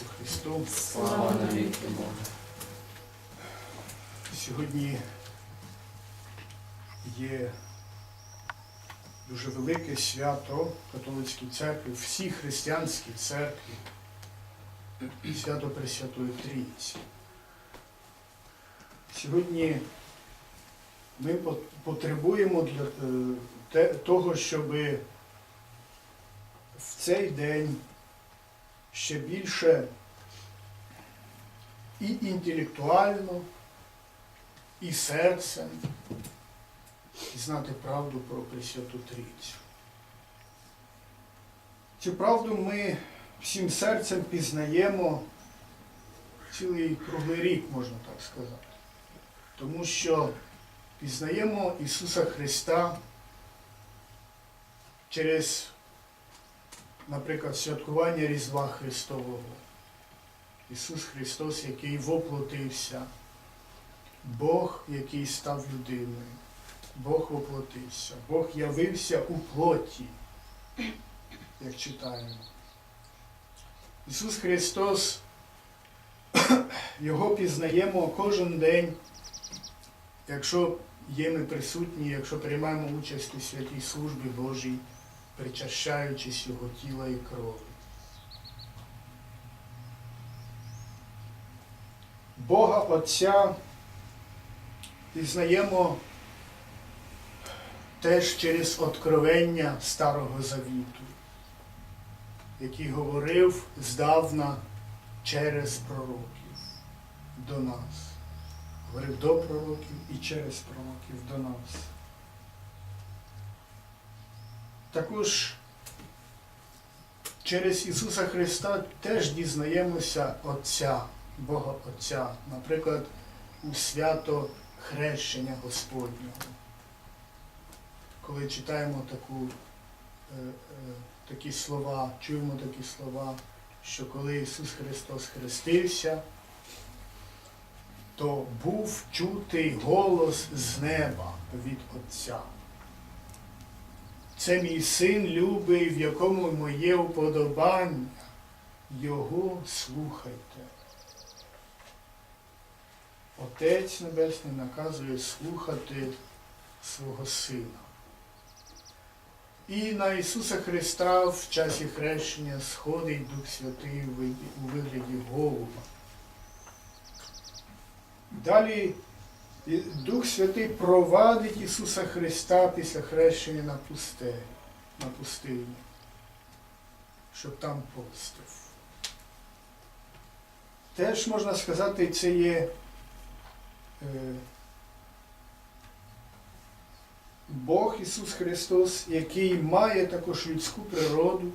Ісусу Христу. Слава навіки Богу. Сьогодні є дуже велике свято католицькій церкві, всій християнській церкві, свято Пресвятої Трійці. Сьогодні ми потребуємо для е, того, щоб в цей день ще більше і інтелектуально, і серцем знати правду про Пресвяту Трійцю. Цю правду ми всім серцем пізнаємо цілий круглий рік, можна так сказати. Тому що пізнаємо Ісуса Христа через, наприклад, святкування Різдва Христового. Ісус Христос, який воплотився, Бог, який став людиною, Бог воплотився, Бог явився у плоті, як читаємо. Ісус Христос, Його пізнаємо кожен день, якщо є ми присутні, якщо приймаємо участь у святій службі Божій, причащаючись Його тіла і крові. Бога Отця пізнаємо теж через откровення Старого Завіту, який говорив здавна через пророків до нас. Говорив до пророків і через пророків до нас. Також через Ісуса Христа теж дізнаємося Отця, Бога Отця, наприклад, у свято хрещення Господнього. Коли читаємо таку, е, е, такі слова, чуємо такі слова, що коли Ісус Христос хрестився, то був чутий голос з неба від Отця. Це мій син любий, в якому моє уподобання. Його слухайте. Отець Небесний наказує слухати свого Сина. І на Ісуса Христа в часі хрещення сходить Дух Святий у вигляді голуба. Далі Дух Святий провадить Ісуса Христа після хрещення на пустелі, на пустині, щоб там постив. Теж можна сказати, це є е, Бог Ісус Христос, який має також людську природу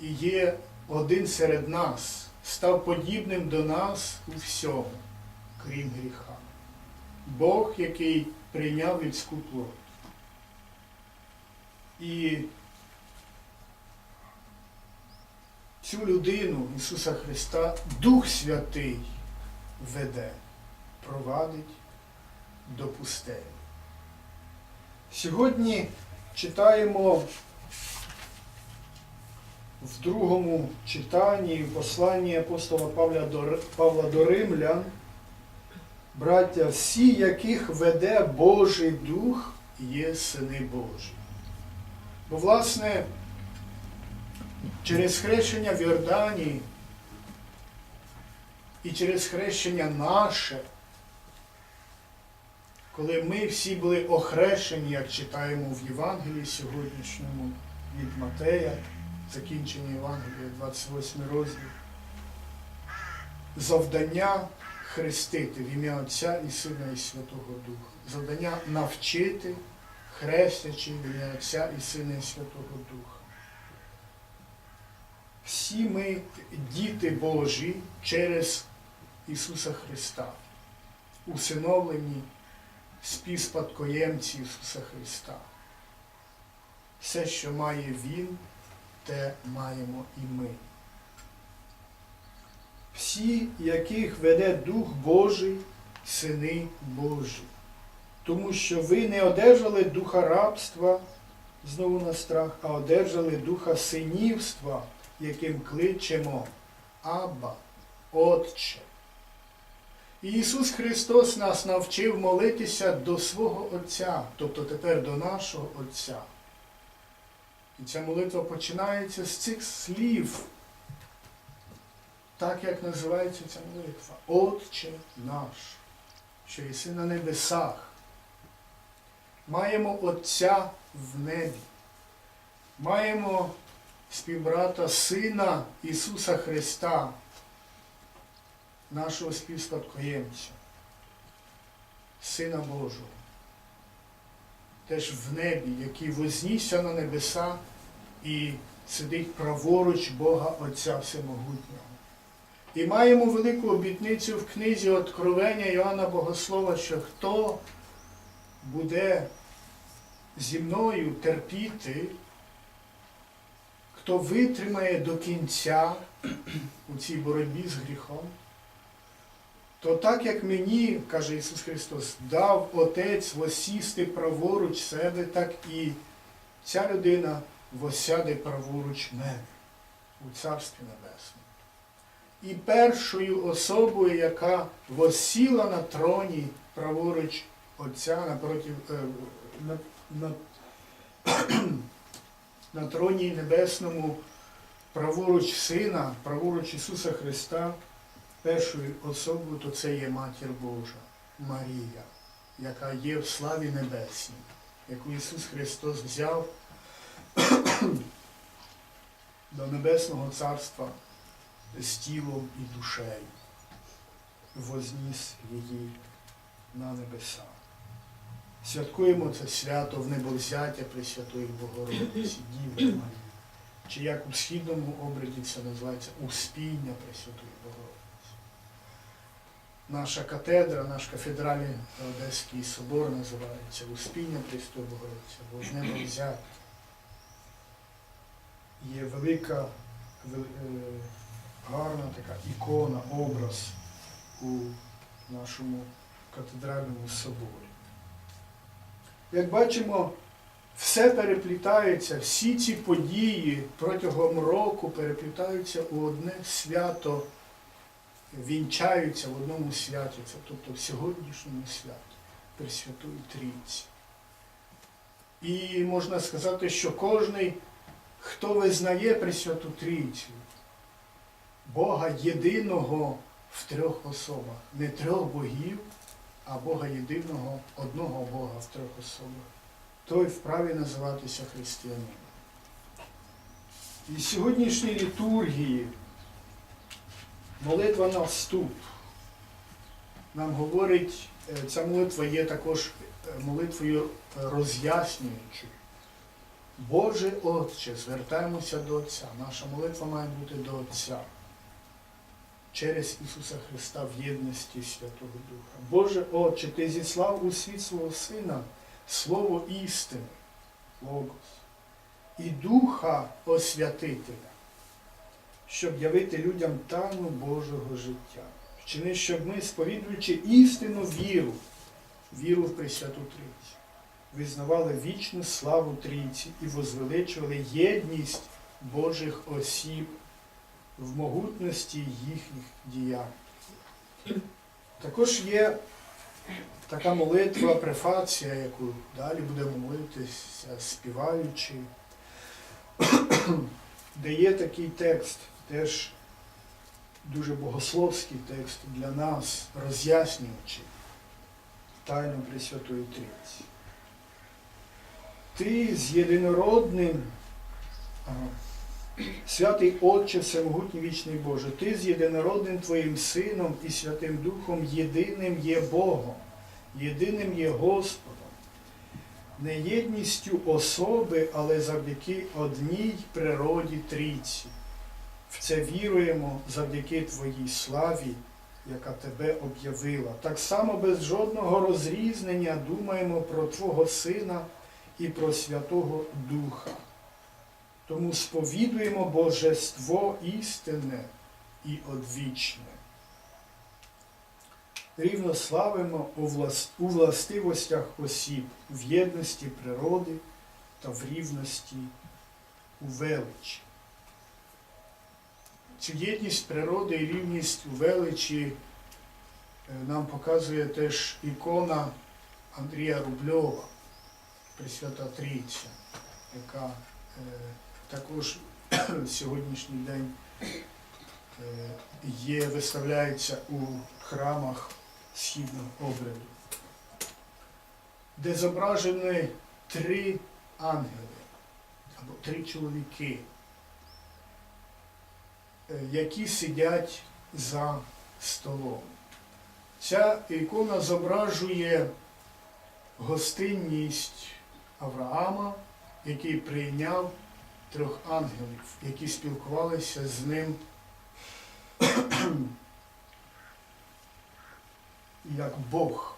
і є один серед нас, став подібним до нас у всьому, крім гріха. Бог, який прийняв людську плоть. І цю людину Ісуса Христа Дух Святий веде, провадить до пустелі. Сьогодні читаємо в другому читанні посланні апостола Павла до, Римлян, браття, всі, яких веде Божий Дух, є сини Божі. Бо, власне, через хрещення в Йордані і через хрещення наше, коли ми всі були охрещені, як читаємо в Євангелії сьогоднішньому від Матея, закінчення Євангелія, 28 розділ, завдання хрестити в ім'я Отця і Сина і Святого Духа. Завдання навчити, хрестячи в ім'я Отця і Сина і Святого Духа. Всі ми діти Божі через Ісуса Христа, усиновлені співспадкоємці Ісуса Христа. Все, що має Він, те маємо і ми. Всі, яких веде Дух Божий, сини Божі. Тому що ви не одержали духа рабства, знову на страх, а одержали духа синівства, яким кличемо Абба, Отче. Ісус Христос нас навчив молитися до свого Отця, тобто тепер до нашого Отця. І ця молитва починається з цих слів, так як називається ця молитва. Отче наш, що єси на небесах. Маємо Отця в небі. Маємо співбрата Сина Ісуса Христа, нашого співспадкоємця, Сина Божого, теж в небі, який вознісся на небеса і сидить праворуч Бога Отця Всемогутнього. І маємо велику обітницю в книзі Откровення Йоанна Богослова, що хто буде зі мною терпіти, хто витримає до кінця у цій боротьбі з гріхом, то так як мені, каже Ісус Христос, дав Отець восісти праворуч себе, так і ця людина восяде праворуч мене у Царстві Небесному. І першою особою, яка восіла на троні праворуч Отця напротив, е, на, на, на троні небесному, праворуч Сина, праворуч Ісуса Христа, першою особою, то це є Матір Божа, Марія, яка є в славі небесній, яку Ісус Христос взяв до Небесного Царства з тілом і душею, возніс її на небеса. Святкуємо це свято в небовзяття Пресвятої Богородиці, Діви Марії. Чи як у східному обряді це називається Успіння Пресвятої Богородиці. Наша катедра, наш кафедральний Одеський собор називається Успіння Пресвятої Богородиці, або ж небовзяття. Є велика, вел- е, гарна така ікона, образ у нашому катедральному соборі. Як бачимо, все переплітається, всі ці події протягом року переплітаються у одне свято, вінчаються в одному святі, це тобто в сьогоднішньому святі Пресвятої Трійці. І можна сказати, що кожний, хто визнає Пресвяту Трійцю, Бога єдиного в трьох особах, не трьох богів, а Бога єдиного, одного Бога в трьох особах, той вправі називатися християнином. І сьогоднішній літургії молитва на вступ нам говорить, е, ця молитва є також е, молитвою е, роз'яснюючою. Боже Отче, звертаємося до Отця. Наша молитва має бути до Отця через Ісуса Христа в єдності Святого Духа. Боже Отче, Ти зіслав у світ свого Сина Слово істини, Логос, і Духа Освятителя, щоб явити людям тайну Божого життя. Вчини, щоб ми, сповідуючи істинну віру, віру в Пресвяту Трійцю, визнавали вічну славу Трійці і возвеличували єдність Божих осіб в могутності їхніх діянь. Також є така молитва, префація, яку далі будемо молитися, співаючи, де є такий текст, теж дуже богословський текст для нас, роз'яснюючи тайну Пресвятої Трійці. Ти з єдинородним Святий Отче, Всемогутній вічний Боже, Ти з єдинородним Твоїм Сином і Святим Духом єдиним є Богом, єдиним є Господом, не єдністю особи, але завдяки одній природі Трійці. В це віруємо завдяки Твоїй славі, яка Тебе об'явила. Так само без жодного розрізнення думаємо про Твого Сина і про Святого Духа. Тому сповідуємо Божество істинне і одвічне. Рівно славимо у, властивостях осіб, в єдності природи та в рівності у величі. цю єдність природи і рівність у величі е, нам показує теж ікона Андрія Рубльова, Пресвята Трійця, яка е, також сьогоднішній день е, є, виставляється у храмах східного обряду, де зображені три ангели або три чоловіки, е, які сидять за столом. Ця ікона зображує гостинність Авраама, який прийняв трьох ангелів, які спілкувалися з ним як Бог,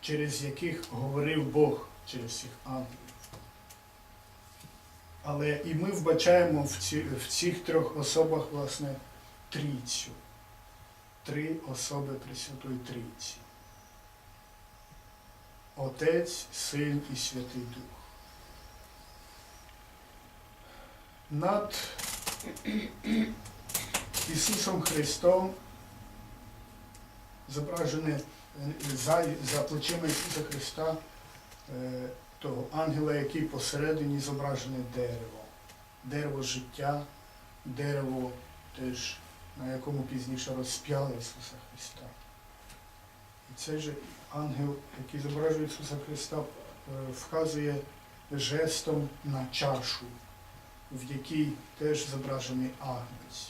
через яких говорив Бог через цих ангелів. Але і ми вбачаємо в, ці, в цих трьох особах, власне, трійцю. Три особи Пресвятої Трійці. Отець, Син і Святий Дух. Над Ісусом Христом зображене е, за, за плечима Ісуса Христа е, того ангела, який посередині зображене дерево. Дерево життя, дерево теж, на якому пізніше розп'яли Ісуса Христа. І цей же ангел, який зображує Ісуса Христа, е, вказує жестом на чашу, в якій теж зображений агнець.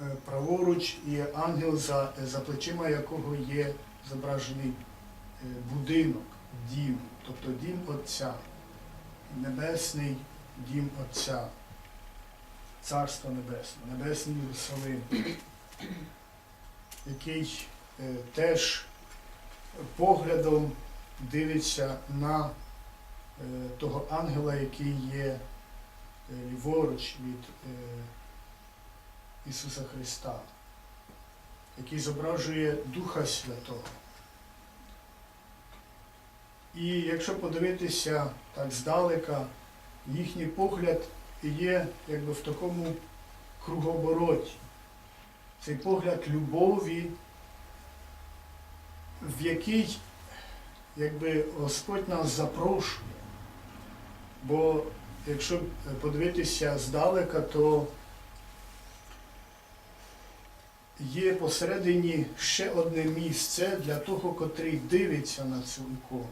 Е, Праворуч є ангел, за, за плечима якого є зображений е, будинок, дім, тобто дім Отця, небесний дім Отця, Царство Небесне, Небесний Єрусалим, який е, теж поглядом дивиться на того ангела, який є е, ліворуч від е, Ісуса Христа, який зображує Духа Святого. І якщо подивитися так здалека, їхній погляд є якби в такому кругообороті. Цей погляд любові, в який якби Господь нас запрошує. Бо якщо подивитися здалека, то є посередині ще одне місце для того, котрий дивиться на цю ікону.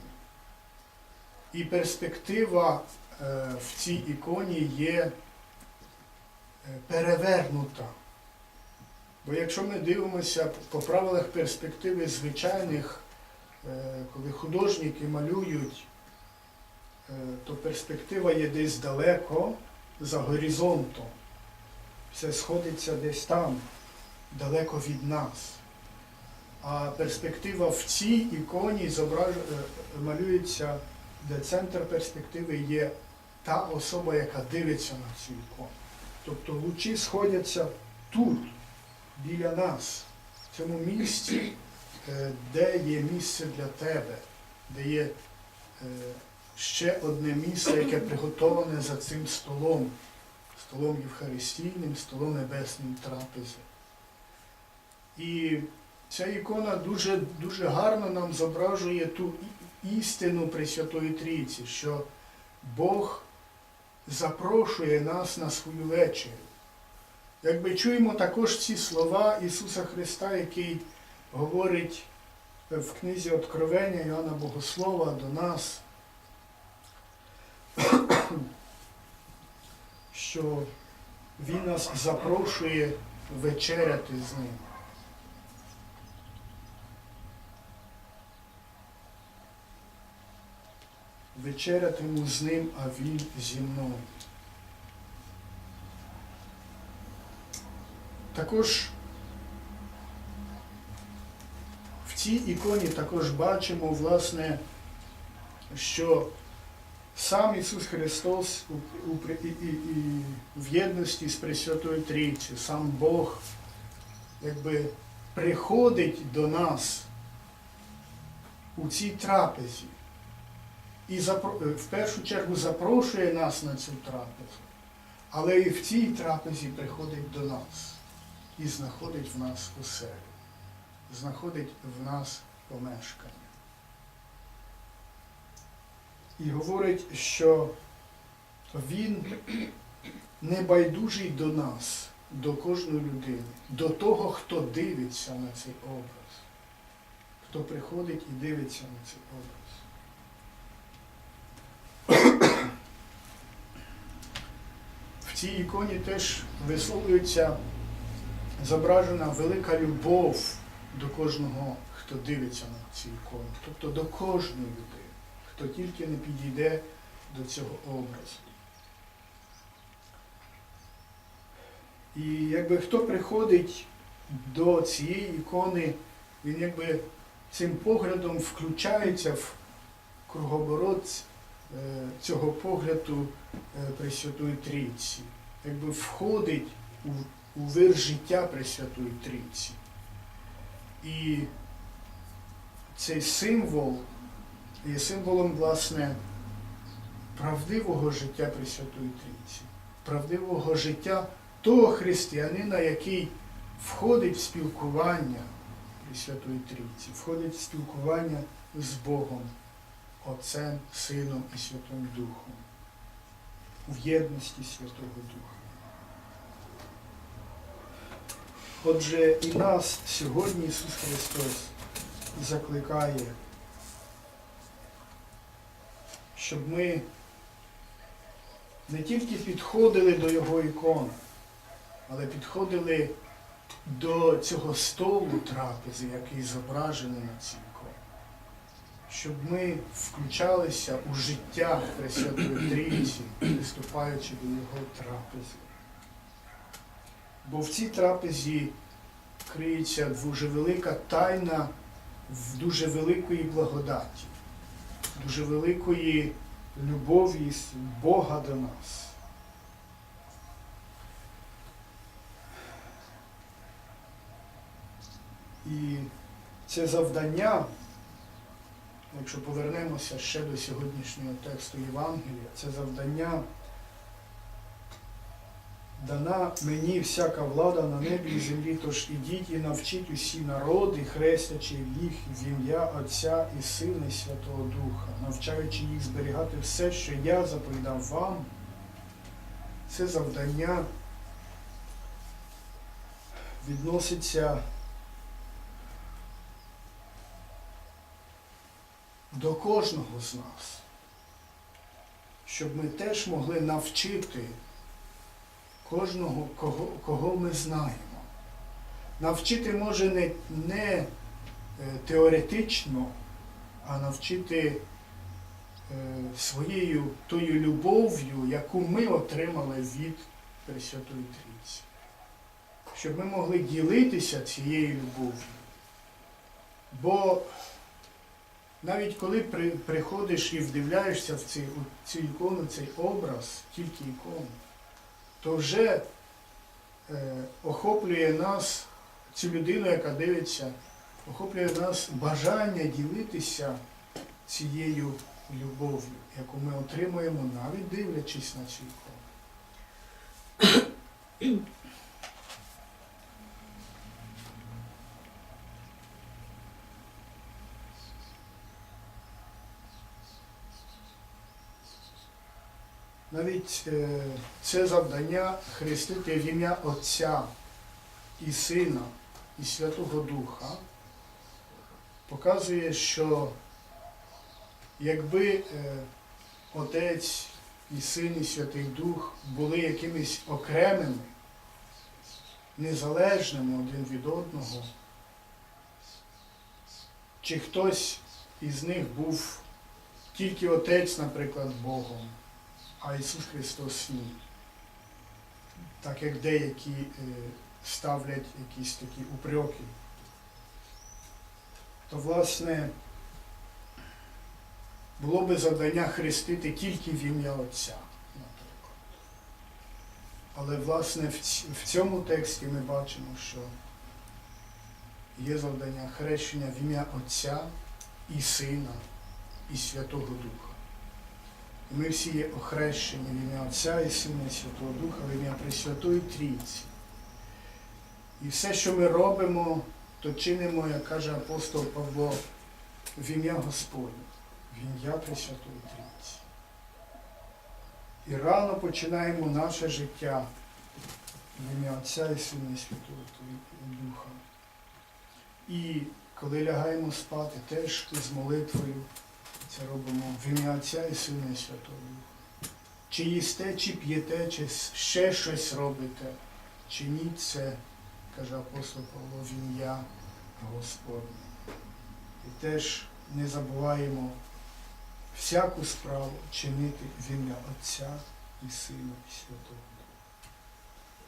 І перспектива е, в цій іконі є е, перевернута. Бо якщо ми дивимося по правилах перспективи звичайних, е, коли художники малюють, е, то перспектива є десь далеко за горизонтом. Все сходиться десь там, далеко від нас. А перспектива в цій іконі зображ... е, малюється, де центр перспективи є та особа, яка дивиться на цю ікону. Тобто лучі сходяться тут, біля нас, в цьому місці, е, де є місце для тебе, де є е, ще одне місце, яке приготоване за цим столом, столом Євхаристійним, столом Небесним трапези. І ця ікона дуже, дуже гарно нам зображує ту істину Пресвятої Трійці, що Бог запрошує нас на свою вечерю. Якби чуємо також ці слова Ісуса Христа, який говорить в книзі Откровення Іоанна Богослова до нас, що Він нас запрошує вечеряти з ним. Вечерятиму з ним, а він зі мною. Також в цій іконі також бачимо, власне, що сам Ісус Христос в єдності з Пресвятою Трійцею, сам Бог якби приходить до нас у цій трапезі і в першу чергу запрошує нас на цю трапезу, але і в цій трапезі приходить до нас і знаходить в нас оселю, знаходить в нас помешкання. І говорить, що він не байдужий до нас, до кожної людини, до того, хто дивиться на цей образ, хто приходить і дивиться на цей образ. В цій іконі теж висловлюється зображена велика любов до кожного, хто дивиться на цю ікону, тобто до кожної людини, хто тільки не підійде до цього образу. І якби хто приходить до цієї ікони, він якби цим поглядом включається в кругоборот е, цього погляду е, Пресвятої Трійці, якби входить у, у вир життя Пресвятої Трійці. І цей символ є символом, власне, правдивого життя Пресвятої Трійці, правдивого життя того християнина, який входить в спілкування Пресвятої Трійці, входить в спілкування з Богом, Отцем, Сином і Святим Духом, в єдності Святого Духа. Отже, і нас сьогодні Ісус Христос закликає, щоб ми не тільки підходили до Його ікони, але підходили до цього столу трапези, який зображений на цій іконі. Щоб ми включалися у життя Пресвятої Трійці, приступаючи до Його трапези. Бо в цій трапезі криється дуже велика тайна в дуже великої благодаті, дуже великої любові Бога до нас. І це завдання, якщо повернемося ще до сьогоднішнього тексту Євангелія, це завдання дана мені всяка влада на небі і землі, тож ідіть і навчіть усі народи, хрестячи їх в ім'я Отця і Сина і Святого Духа, навчаючи їх зберігати все, що я заповідав вам. Це завдання відноситься до кожного з нас, щоб ми теж могли навчити кожного, кого, кого ми знаємо. Навчити може не, не е, теоретично, а навчити е, своєю тою любов'ю, яку ми отримали від Пресвятої Трійці. Щоб ми могли ділитися цією любов'ю. Бо навіть коли при, приходиш і вдивляєшся в цю, у цю ікону, цей образ, тільки ікону, то вже е, охоплює нас, цю людину, яка дивиться, охоплює нас бажання ділитися цією любов'ю, яку ми отримуємо, навіть дивлячись на цю ікону. Навіть е, це завдання хрестити в ім'я Отця і Сина і Святого Духа. Показує, що якби е, Отець і Син і Святий Дух були якимись окремими, незалежними один від одного, чи хтось із них був тільки Отець, наприклад, Богом, а Ісус Христос ні. Так як деякі е, ставлять якісь такі упреки. То, власне, було би завдання хрестити тільки в ім'я Отця, наприклад. Але, власне, в цьому тексті ми бачимо, що є завдання хрещення в ім'я Отця і Сина і Святого Духа. Ми всі є охрещені в ім'я Отця і Сина і Святого Духа, в ім'я Пресвятої Трійці. І все, що ми робимо, то чинимо, як каже апостол Павло, в ім'я Господнє, в ім'я Пресвятої Трійці. І рано починаємо наше життя в ім'я Отця і Сина і Святого Духа. І коли лягаємо спати, теж з молитвою це робимо в ім'я Отця і Сина і Святого. Чи їсте, чи п'єте, чи ще щось робите, чиніть це, каже апостол Павло, в ім'я Господне. І теж не забуваємо всяку справу чинити в ім'я Отця і Сина і Святого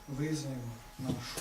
Визнаємо нашу